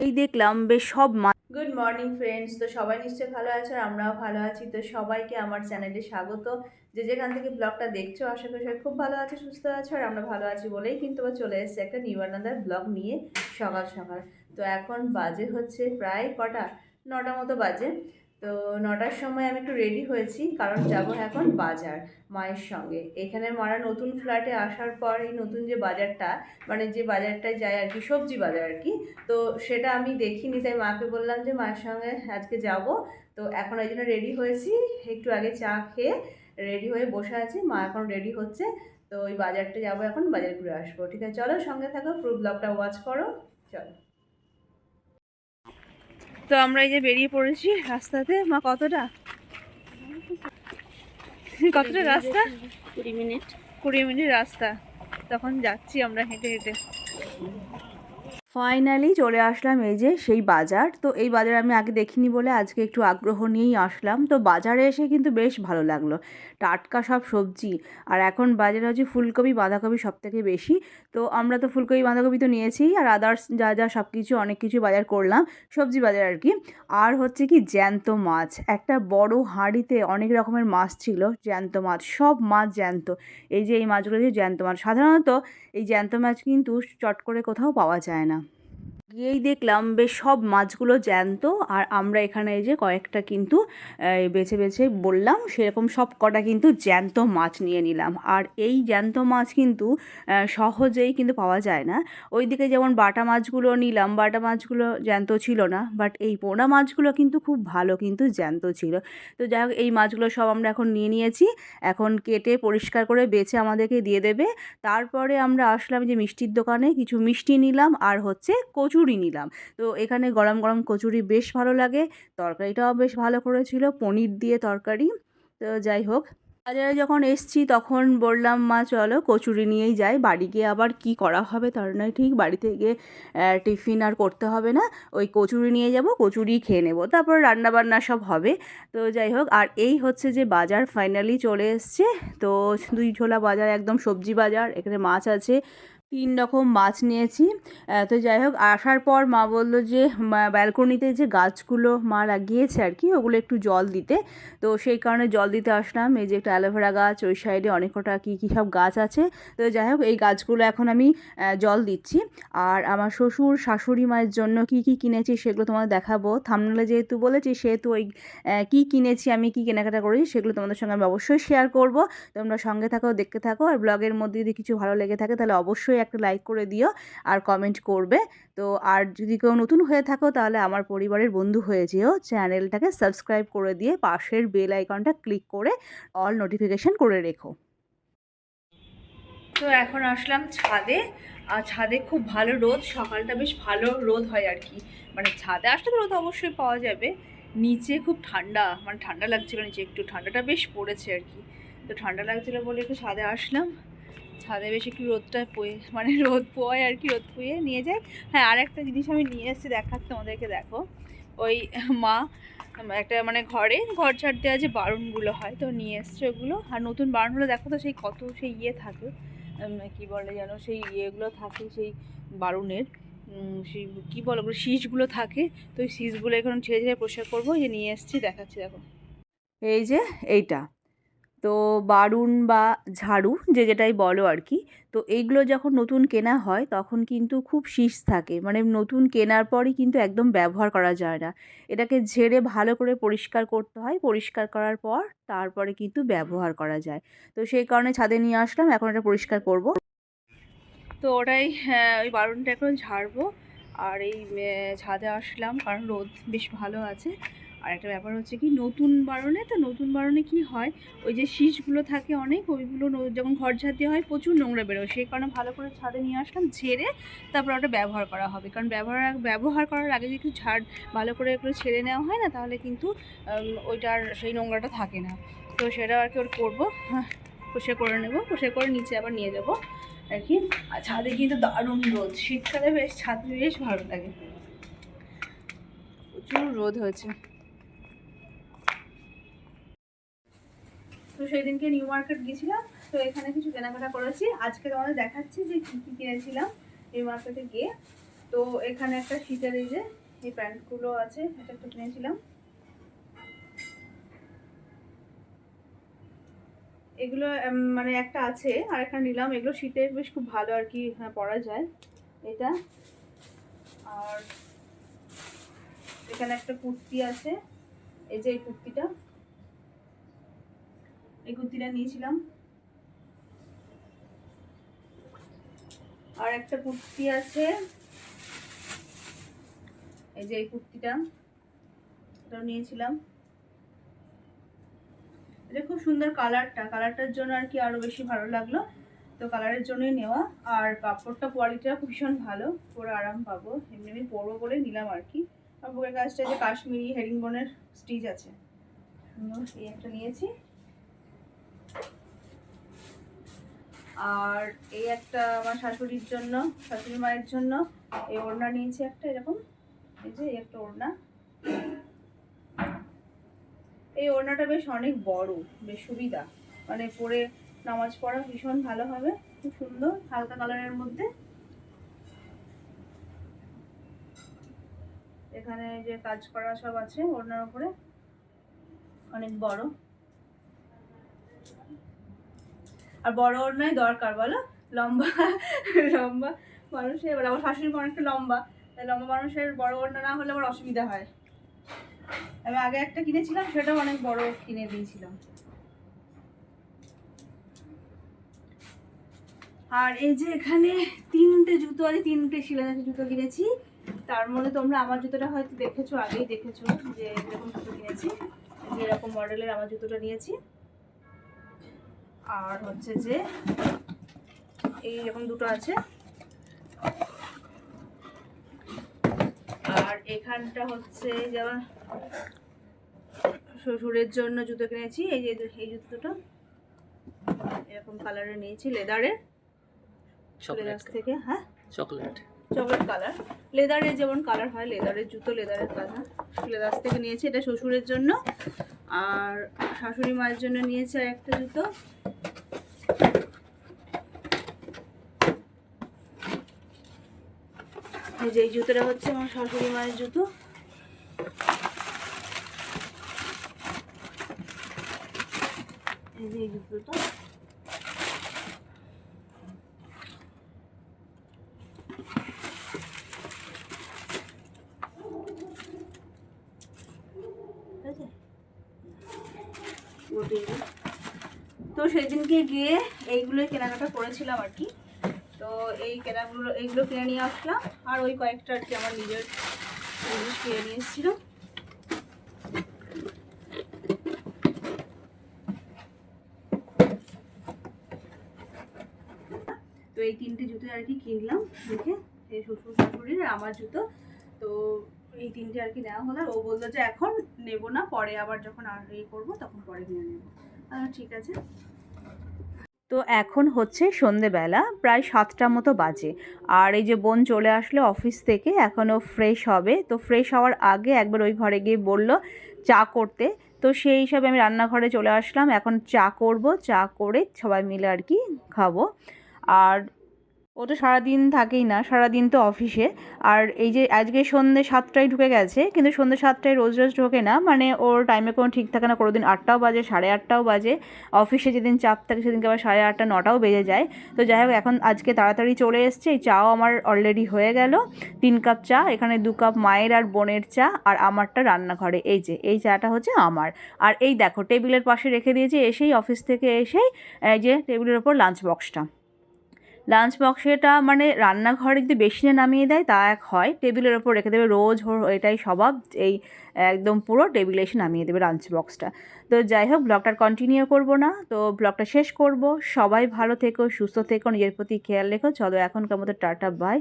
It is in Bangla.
এই দেখলাম বেশ সব মা গুড মর্নিং ফ্রেন্ডস তো সবাই নিশ্চয়ই ভালো আছে আর আমরাও ভালো আছি। তো সবাইকে আমার চ্যানেলে স্বাগত। যে যেখান থেকে ব্লগটা দেখছ, আশা করি খুব ভালো আছে, সুস্থ আছো আর আমরা ভালো আছি বলেই কিন্তু চলে এসেছি একটা নিউ আনাদার ব্লগ নিয়ে সকাল সকাল। তো এখন বাজে হচ্ছে প্রায় কটা? নটা মতো বাজে। তো নটার সময় আমি একটু রেডি হয়েছি, কারণ যাব এখন বাজার, মায়ের সঙ্গে। এখানে মারা নতুন ফ্ল্যাটে আসার পর এই নতুন যে বাজারটা মানে যে বাজারটায় যায় আর কি, সবজি বাজার আর কি, তো সেটা আমি দেখিনি, তাই মাকে বললাম যে মায়ের সঙ্গে আজকে যাব। তো এখন ওই জন্য রেডি হয়েছি, একটু আগে চা খেয়ে রেডি হয়ে বসে আছি, মা এখন রেডি হচ্ছে, তো ওই বাজারটা যাব এখন, বাজার ঘুরে আসব। ঠিক আছে, চলো সঙ্গে থাকো, পুরো ব্লগটা ওয়াচ করো, চলো। তো আমরা এই যে বেরিয়ে পড়েছি রাস্তাতে। মা কতটা? কতটা রাস্তা? কুড়ি মিনিট। কুড়ি মিনিট রাস্তা। তখন যাচ্ছি আমরা হেঁটে হেঁটে। ফাইনালি চলে আসলাম এই যে সেই বাজার। তো এই বাজার আমি আগে দেখিনি বলে আজকে একটু আগ্রহ নিয়েই আসলাম। তো বাজারে এসে কিন্তু বেশ ভালো লাগল। টাটকা সব সবজি আর এখন বাজারে হচ্ছে ফুলকপি, বাঁধাকপি সব থেকে বেশি। তো আমরা তো ফুলকপি, বাঁধাকপি তো নিয়েছি আর আদার্স যা যা সব কিছু, অনেক কিছু বাজার করলাম, সবজি বাজার আর কি। আর হচ্ছে কি জ্যান্ত মাছ। একটা বড় হাঁড়িতে অনেক রকমের মাছ ছিল, জ্যান্ত মাছ, সব মাছ জ্যান্ত। এই যে এই মাছগুলো যে জ্যান্ত মাছ, সাধারণত এই জ্যান্ত মাছ কিন্তু চট করে কোথাও পাওয়া যায় না। গিয়েই দেখলাম, বেশ সব মাছগুলো জ্যান্ত আর আমরা এখানে এই যে কয়েকটা কিন্তু বেছে বেছে বললাম, সেরকম সব কটা কিন্তু জ্যান্ত মাছ নিয়ে নিলাম। আর এই জ্যান্ত মাছ কিন্তু সহজেই কিন্তু পাওয়া যায় না। ওইদিকে যেমন বাটা মাছগুলো নিলাম, বাটা মাছগুলো জ্যান্ত ছিল না বাট এই পোনা মাছগুলো কিন্তু খুব ভালো কিন্তু জ্যান্ত ছিল। তো যাই হোক, এই মাছগুলো সব আমরা এখন নিয়ে নিয়েছি, এখন কেটে পরিষ্কার করে বেছে আমাদেরকে দিয়ে দেবে। তারপরে আমরা আসলাম যে মিষ্টির দোকানে, কিছু মিষ্টি নিলাম, আর হচ্ছে কচুরি নিলাম। তো এখানে গরম গরম কচুরি বেশ ভালো লাগে। তরকারিটাও বেশ ভালো করেছিল, পনির দিয়ে তরকারি। তো যাই হোক, বাজারে যখন এসছি তখন বললাম, মা, চলো কচুরি নিয়েই যাই। বাড়ি গিয়ে আবার কি করা হবে তার নয়, ঠিক বাড়ি থেকে টিফিন আর করতে হবে না। ওই কচুরি নিয়ে যাব কচুরি খেয়ে নেব। তারপর রান্না বান্না সব হবে। তো যাই হোক, আর এই হচ্ছে যে বাজার ফাইনালি চলে এসছে। তো দুই ঝোলা বাজার, একদম সবজি বাজার, এখানে মাছ আছে। তিন রকম মাছ নিয়েছি। তো যাই হোক, আসার পর মা বলল যে ব্যালকনিতে যে গাছগুলো মা লাগিয়েছে আর কি, ওগুলো একটু জল দিতে। তো সেই কারণে জল দিতে আসলাম। এই যে একটা অ্যালোভেরা গাছ, ওই সাইডে অনেক কটা কী কী সব গাছ আছে। তো যাই হোক, এই গাছগুলো এখন আমি জল দিচ্ছি। আর আমার শ্বশুর শাশুড়ি মায়ের জন্য কি কি কিনেছি সেগুলো তোমাদের দেখাবো। থামনালে যেহেতু বলেছি, সেহেতু ওই কী কিনেছি আমি, কি কেনাকাটা করেছি সেগুলো তোমাদের সঙ্গে আমি অবশ্যই শেয়ার করব। তোমরা সঙ্গে থাকো, দেখতে থাকো। আর ব্লগের মধ্যে যদি কিছু ভালো লেগে থাকে, তাহলে অবশ্যই একটা লাইক করে দিও আর কমেন্ট করবে। তো আর যদি কেউ নতুন হয়ে থাকো তাহলে আমার পরিবারের বন্ধু হয়ে যেও। চ্যানেলটাকে সাবস্ক্রাইব করে দিয়ে পাশের বেল আইকনটা ক্লিক করে অল নোটিফিকেশান করে রেখো। তো এখন আসলাম ছাদে। আর ছাদে খুব ভালো রোদ, সকালটা বেশ ভালো রোদ হয় আর কি। মানে ছাদে আসলে রোদ অবশ্যই পাওয়া যাবে। নিচে খুব ঠান্ডা মানে ঠান্ডা লাগছিল নিচে, একটু ঠান্ডাটা বেশ পড়েছে আর কি। তো ঠান্ডা লাগছিল বলে একটু ছাদে আসলাম। ছাদে বেশ একটু রোদটা পোয়ে মানে রোদ পোয় আর কি, রোদ পুয়ে নিয়ে যায়। হ্যাঁ আর একটা জিনিস আমি নিয়ে এসেছি দেখাচ্ছি তোমাদেরকে, দেখো। ওই মা, একটা মানে ঘরে, ঘর ছাড় দেওয়া যে বারুনগুলো হয়, তো নিয়ে এসছে ওগুলো। আর নতুন বারুন হলে দেখো তো সেই কত সেই ইয়ে থাকে কি বলে যেন, সেই ইয়েগুলো থাকে, সেই বারুনের সেই কী বলো ওগুলো, শীষগুলো থাকে। তো ওই শীষগুলো এখন ছেড়ে ছেড়ে পরিষ্কার করব যে নিয়ে এসেছি, দেখাচ্ছি, দেখো। এই যে এইটা তো বারুন বা ঝাড়ু যে যেটাই বলো আর কি তো এইগুলো যখন নতুন কেনা হয় তখন কিন্তু খুব শীষ থাকে। মানে নতুন কেনার পরই কিন্তু একদম ব্যবহার করা যায় না। এটাকে ঝেড়ে ভালো করে পরিষ্কার করতে হয় পরিষ্কার করার পর তারপরে কিন্তু ব্যবহার করা যায়। তো সেই কারণে ছাদে নিয়ে আসলাম এখন এটা পরিষ্কার করব। তো ওটাই হ্যাঁ, ওই বারুনটা এখন ঝাড়বো। আর এই ছাদে আসলাম কারণ রোদ বেশ ভালো আছে। আর একটা ব্যাপার হচ্ছে কি নতুন বারণে তো নতুন বারণে কি হয় ওই যে শীষগুলো থাকে অনেক ওইগুলো যখন ঘর ঝাড় দেওয়া হয় প্রচুর নোংরা বেরোয়। সেই কারণে ভালো করে ছাদে নিয়ে আসলাম ঝেড়ে তারপর ওটা ব্যবহার করা হবে। কারণ ব্যবহার ব্যবহার করার আগে যদি একটু ঝাড় ভালো করে একটু ছেড়ে নেওয়া হয় না তাহলে কিন্তু ওইটার সেই নোংরাটা থাকে না। তো সেটা আর কি ওর করব হ্যাঁ, পরিষ্কার করে নেব কষে করে নিচে আবার নিয়ে যাব আর কি। আর ছাদে কিন্তু দারুণ রোদ শীতকালে বেশ ছাদে বেশ ভালো লাগে। প্রচুর রোদ হয়েছে। তো সেই দিনকে নিউ মার্কেট গেছিলাম তো এখানে কিছু কেনাকাটা করেছি। আজকে তোমাদের দেখাচ্ছি যে কী কী কিনেছিলাম নিউ মার্কেটে গিয়ে। তো এখানে একটা শীতের এই যে এই প্যান্টগুলো আছে এটা একটু কিনেছিলাম। এগুলো মানে একটা আছে আর একটা নিলাম। এগুলো শীতের বেশ খুব ভালো আর কি হ্যাঁ, পরা যায়। এটা। আর এখানে একটা কুর্তি আছে। এই যে এই কুর্তিটা। এই কুর্তিটা নিয়েছিলাম। আর একটা কুর্তি আছে। এই যে এই কুর্তিটা, এটাও নিয়েছিলাম। এটা খুব সুন্দর কালারটা, কালারটার জন্য আর কি আরও বেশি ভালো লাগল। তো কালারের জন্যই নেওয়া। আর কাপড়টা কোয়ালিটিটা ভীষণ ভালো, পরে আরাম পাবো। এমনি এমনি পরবো বলে নিলাম আর কি। আর বুকের কাজটা যে কাশ্মীরি হেরিংবনের স্টিচ আছে। এই একটা নিয়েছি। আর এই একটা আমার শাশুড়ির জন্য, শাশুড়ি মায়ের জন্য এই ওড়না নিয়েছি একটা, এরকম। এই যে একটা ওড়না। এই ওড়নাটা বেশ অনেক বড়, বেশ সুবিধা। মানে পরে নামাজ পড়া ভীষণ ভালো হবে, খুব সুন্দর, হালকা কালারের মধ্যে। এখানে যে কাজ করা সব আছে ওড়নার উপরে। অনেক বড়। আর বড় ওড়নাই দরকার বলো। লম্বা লম্বা মানুষের এবার আমার শাশুড়ি অনেকটা লম্বা। তাই লম্বা মানুষের বড় ওড়না না হলে আবার অসুবিধা হয়। আমি আগে একটা কিনেছিলাম, সেটাও অনেক বড় কিনে দিয়েছিলাম। আর এই যে এখানে তিনটে জুতো আছে তিনটে শিলাদাসের জুতো কিনেছি। তার মধ্যে তোমরা আমার জুতোটা হয়তো দেখেছ, আগেই দেখেছ যে এরকম জুতো কিনেছি। যে এরকম মডেলের আমার জুতোটা নিয়েছি। আর হচ্ছে যে এই এরকম দুটো আছে। আর এখানটা হচ্ছে যেমন শ্বশুরের জন্য জুতো কিনেছি। এই যে এই জুতোটা এরকম কালারের নিয়েছি লেদারের চকলেট থেকে হ্যাঁ। চকলেট চকলেট কালার লেদারের যেমন কালার হয় লেদারের জুতো লেদারের কালার লেদার থেকে নিয়েছি এটা শ্বশুরের জন্য। আর শাশুড়ি মায়ের জন্য নিয়েছি আর একটা জুতো। যে এই জুতোটা হচ্ছে আমার শাশুড়ি মায়ের জুতো। এই জুতোটা ঠিক আছে? তো সেদিনকে গিয়ে এইগুলোই কেনাকাটা করেছিলাম আর কি। তো এই কেনাগুলো, এইগুলো কিনে নিয়ে আসলাম। আর ওই কয়েকটা আর কি আমার নিজের জিনিস কিনে নিয়ে এসেছিলাম তো এই তিনটে জুতো আর কি কিনলাম দেখে, এই শ্বশুর শাশুড়ির আমার জুতো। তো এই তিনটে আর কি নেওয়া হলো ও বলল যে এখন নেব না, পরে আবার যখন আর ইয়ে করব তখন পরে কিনে নেব। ঠিক আছে। তো এখন হচ্ছে সন্ধেবেলা, প্রায় সাতটা মতো বাজে। আর এই যে বোন চলে আসলো অফিস থেকে এখনও ফ্রেশ হবে। তো ফ্রেশ হওয়ার আগে একবার ওই ঘরে গিয়ে বলল চা করতে। তো সেই হিসাবে আমি রান্নাঘরে চলে আসলাম। এখন চা করব, চা করে সবাই মিলে আর কি খাব। আর ও তো সারাদিন থাকেই না, সারাদিন তো অফিসে আর এই যে আজকে সন্ধ্যে সাতটায় ঢুকে গেছে, কিন্তু সন্ধ্যে সাতটায় রোজ রোজ ঢোকে না মানে ওর টাইমে কোনো ঠিক থাকে না, কোনো দিন আটটাও বাজে, সাড়ে আটটাও বাজে। অফিসে যেদিন চাপ থাকে সেদিনকে আবার সাড়ে আটটা, নটাও বেজে যায়। তো যাই হোক, এখন আজকে তাড়াতাড়ি চলে এসছে, এই চাও আমার অলরেডি হয়ে গেল। তিন কাপ চা, এখানে দু কাপ মায়ের আর বোনের চা, আর আমারটা রান্নাঘরে, এই যে, এই চাটা হচ্ছে আমার। আর এই দেখো, টেবিলের পাশে রেখে দিয়েছি, এসেই অফিস থেকে এসেই, এই যে, টেবিলের ওপর লাঞ্চ বক্সটা লাঞ্চ বক্সেটা মানে রান্নাঘরে যদি বেসিনে নামিয়ে দেয়, তা এক হয়। টেবিলের ওপর রেখে দেবে রোজ ওর এটাই স্বভাব, এই একদম পুরো টেবিলে এসে নামিয়ে দেবে লাঞ্চ বক্সটা তো যাই হোক ব্লগটা কন্টিনিউ করব না, তো ব্লগটা শেষ করব। সবাই ভালো থেকো, সুস্থ থেকো, নিজের প্রতি খেয়াল রেখো। চলো এখনকার মতো টাটা বাই